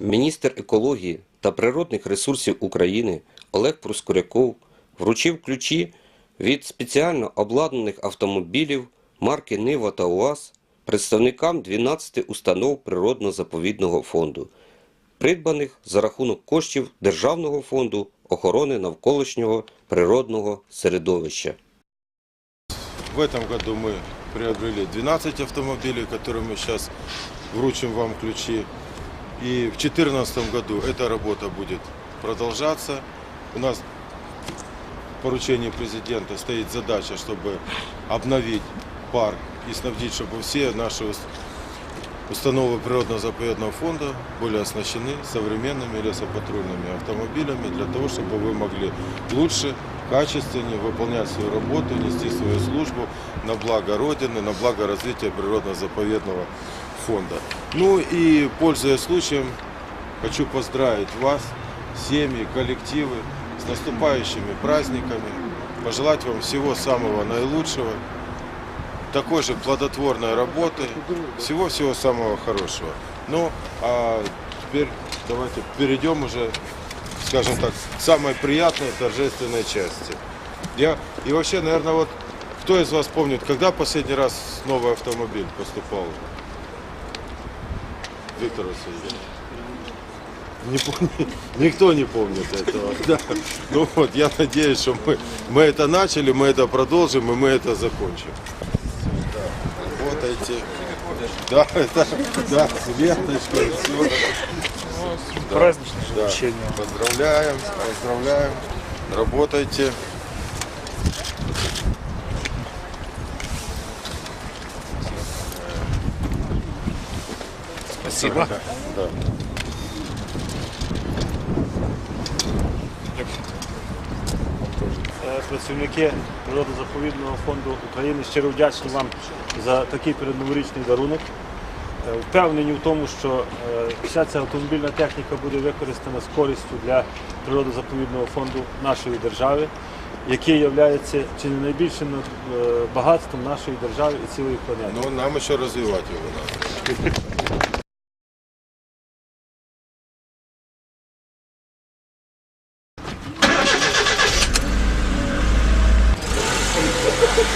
Міністр екології та природних ресурсів України Олег Проскуряков вручив ключі від спеціально обладнаних автомобілів марки Нива та УАЗ представникам 12 установ природно-заповідного фонду, придбаних за рахунок коштів Державного фонду охорони навколишнього природного середовища. В этом году мы приобрели 12 автомобилей, которым мы сейчас вручим вам ключи. И в 2014 году эта работа будет продолжаться. У нас в поручении президента стоит задача, чтобы обновить парк и снабдить, чтобы все наши ус- установы природно-заповедного фонда были оснащены современными лесопатрульными автомобилями для того, чтобы вы могли лучше, качественнее выполнять свою работу, нести свою службу на благо Родины, на благо развития природно-заповедного фонда. Ну и, пользуясь случаем, хочу поздравить вас, семьи, коллективы с наступающими праздниками, пожелать вам всего самого наилучшего, такой же плодотворной работы, всего-всего самого хорошего. Ну, а теперь давайте перейдем уже, скажем так, к самой приятной торжественной части. Я, и вообще, наверное, вот кто из вас помнит, когда последний раз новый автомобиль поступал? Виктор Васильевич. Не помни- никто не помнит этого. Да. Ну вот, я надеюсь, что мы, мы это начали, мы это продолжим и мы это закончим. Да, работайте. Да, это, да, с ленточкой, все. Праздничное Да. Поздравляем, поздравляем. Работайте. Спасибо. Да. Е, Працівники природозаповідного фонду України щиро вдячні вам за такий передноворічний дарунок. Е, Впевнені в тому, що е, вся ця автомобільна техніка буде використана з користю для природозаповідного фонду нашої держави, який є чи не найбільшим багатством нашої держави і цілої планети. Ну, нам еще развивать его надо.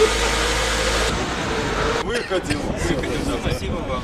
Выходим. Выходим. Спасибо вам.